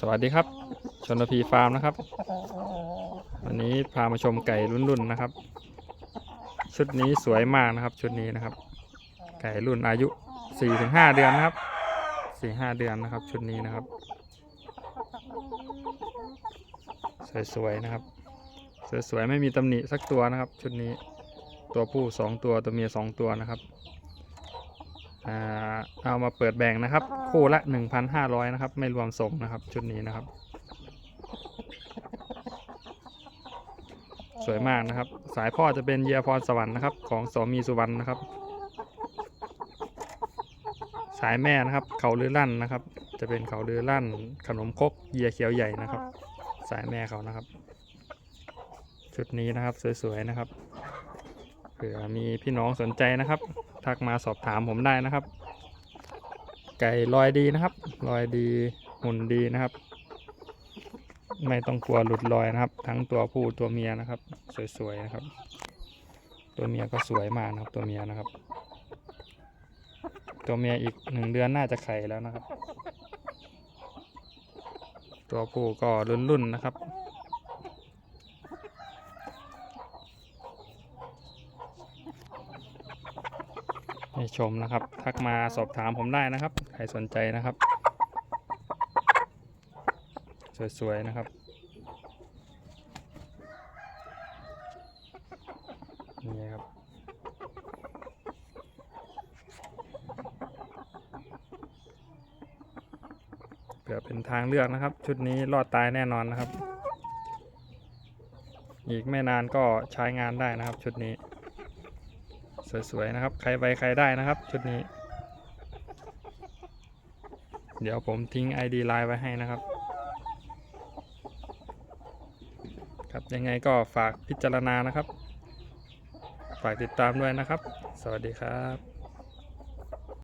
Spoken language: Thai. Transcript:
สวัสดีครับ ชนพีฟาร์มนะครับ วันนี้พามาชมไก่รุ่นๆนะครับ ชุดนี้สวยมากนะครับ ชุดนี้นะครับ ไก่รุ่นอายุ4-5เดือนนะครับ4-5เดือนนะครับ ชุดนี้นะครับ สวยๆนะครับ สวยๆไม่มีตำหนิสักตัวนะครับ ชุดนี้ตัวผู้ 2 ตัวตัวเมีย 2 ตัวนะครับ เอามาเปิดแบ่งนะครับ คู่ละ 1,500 นะครับ ไม่รวมส่งนะครับ ชุดนี้นะครับ สวยมากนะครับ สายพ่อจะเป็นเยียพรสวรรค์นะครับ ของสมีสุวรรณนะครับ สายแม่นะครับ เขาลือลั่นนะครับ จะเป็นเขาลือลั่น ขนมครกเยียเขียวใหญ่นะครับ สายแม่เขานะครับ ชุดนี้นะครับสวยๆนะครับ เผื่อมีพี่น้องสนใจนะครับ ทักมาสอบถามผมได้นะครับ ไก่ลอยดีนะครับลอยดีหุ่นดีนะครับ ไม่ต้องกลัวหลุดลอยนะครับ ทั้งตัวผู้ตัวเมียนะครับ สวยๆนะครับ ตัวเมียก็สวยมากนะครับตัวเมียนะครับ ตัวเมียอีกหนึ่งเดือนน่าจะไข่แล้วนะครับ ตัวผู้ก็รุ่นๆนะครับ ให้ชมนะครับ ทักมาสอบถามผมได้นะครับ ใครสนใจนะครับ สวย ๆ นะครับ นี่ครับเผื่อเป็นทางเลือกนะครับ ชุดนี้รอดตายแน่นอนนะครับ อีกไม่นานก็ใช้งานได้นะครับชุดนี้ สวยๆนะครับ ใครไปใครได้นะครับ ชุดนี้ เดี๋ยวผมทิ้ง ID ไลน์ไว้ให้นะครับ ครับยังไงก็ฝากพิจารณานะครับ ฝากติดตามด้วยนะครับ สวัสดีครับ